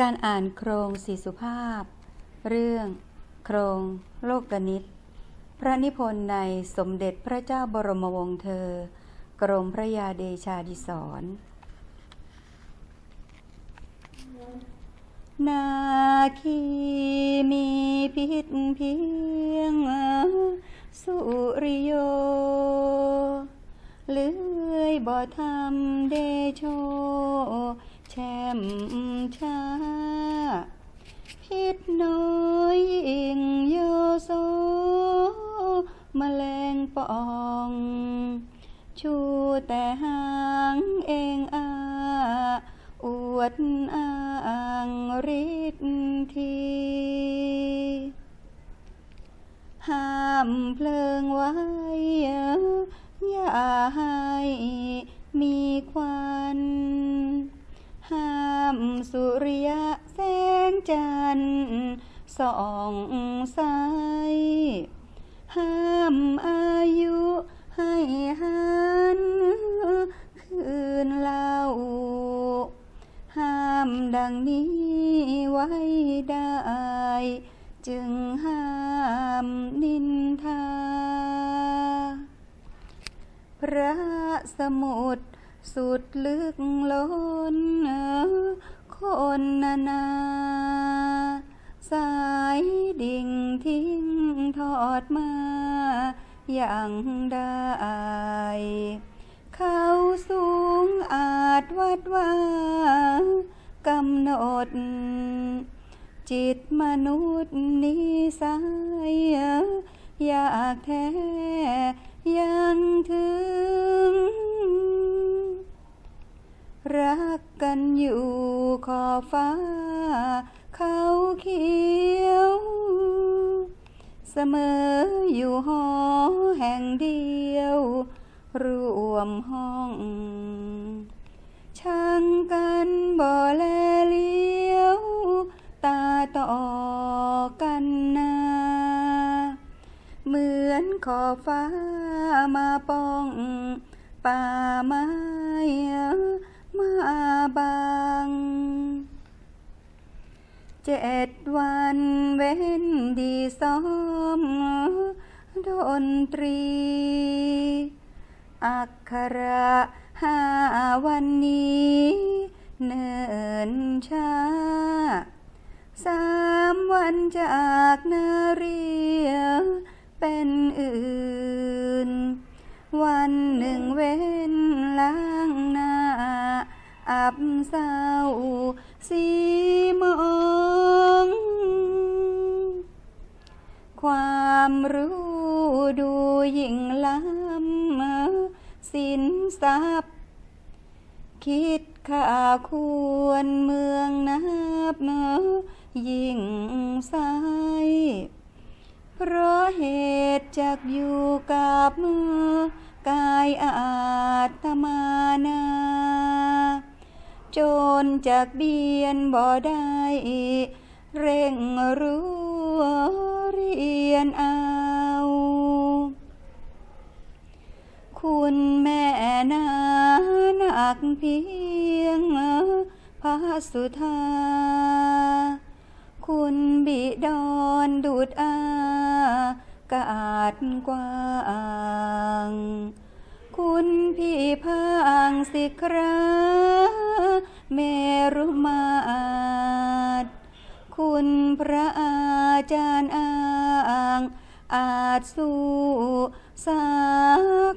การอ่านโครงสีสุภาพ เรื่อง โครงโลกนิตพระนิพนธ์ในสมเด็จพระเจ้าบรมวงศ์เธอ กรมพระยาเดชาดิศรนาคีมีพิษเพียง สุริโย เลื่อยบ่ทำเดโช แช่มชา พิษน้อยอิงโยโซแมลงป่อง ชูแต่หางเองอาอวดอ้างฤทธิ์ทีห้ามเพลิงไว้ อย่าให้มีควัน ห้ามสุริยะ จันสองใสห้ามอายุให้หันคืนเล่า ห้ามดังนี้ไว้ได้ จึงห้ามนินทา พระสมุทรสุดลึกล้นคนนานา สายดิ่งทิ้งทอดมาอย่างได้ เขาสูงอาจวัดว่ากำหนด จิตมนุษย์นิสัยอยากแท้ยังถึง รักกันอยู่ขอฟ้า เขียว เสมออยู่หอแห่งเดียว รวมห้อง ช่างกันบ่แลเลี้ยว ตาต่อกันนาเหมือนขอฟ้ามาป้อง ป่าไม้มาบัง เจ็ดวันเว้นดีซ้อมดนตรี อักขระห้าวันนี้เนินช้าสามวันจากนาเรียเป็นอื่น วันหนึ่งเว้นล้างหน้าอับเศร้า สีมองความรู้ดูยิ่งล้ำสินทรัพย์ คิดค่าควรเมืองนับเมายิ่งใสเพราะเหตุจากอยู่กับมือกายอาตมานา จรจากเบียนบ่ได้ เร่งรู้เรียนเอา คุณแม่นาหนักเพียงพระสุธา คุณบิดอนดูดอากาศกว้าง คุณพี่พางสิครา เมรุมาตรคุณพระอาจารย์อ้างอาจสู้สา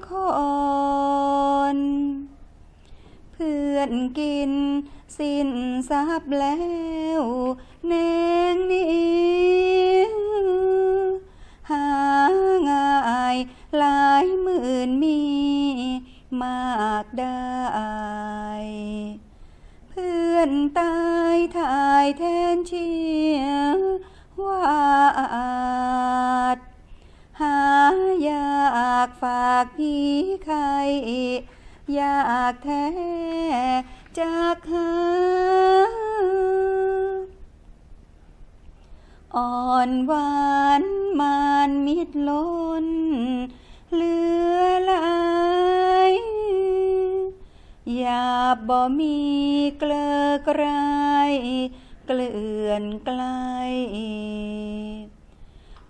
ครเพื่อนกินสิ้นทรัพย์แล้วแนงนี้หาง่ายหลายหมื่นมีมากได้ นตายถ่ายแทนเชียวาดหายากฝากพี่ใครอยากแท้จากหาอ่อนหวานมานมิดล้นเหลือหลายอย่าับบ่มีเกลือกลายเกลื่อนไกล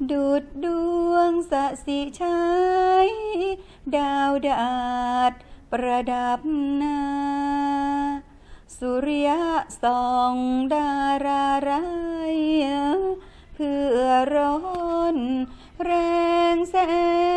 ดุดดวงสสิชัยดาวดาดประดับนา สุริยะสองดาราไรเพื่อร้อนแรงแสง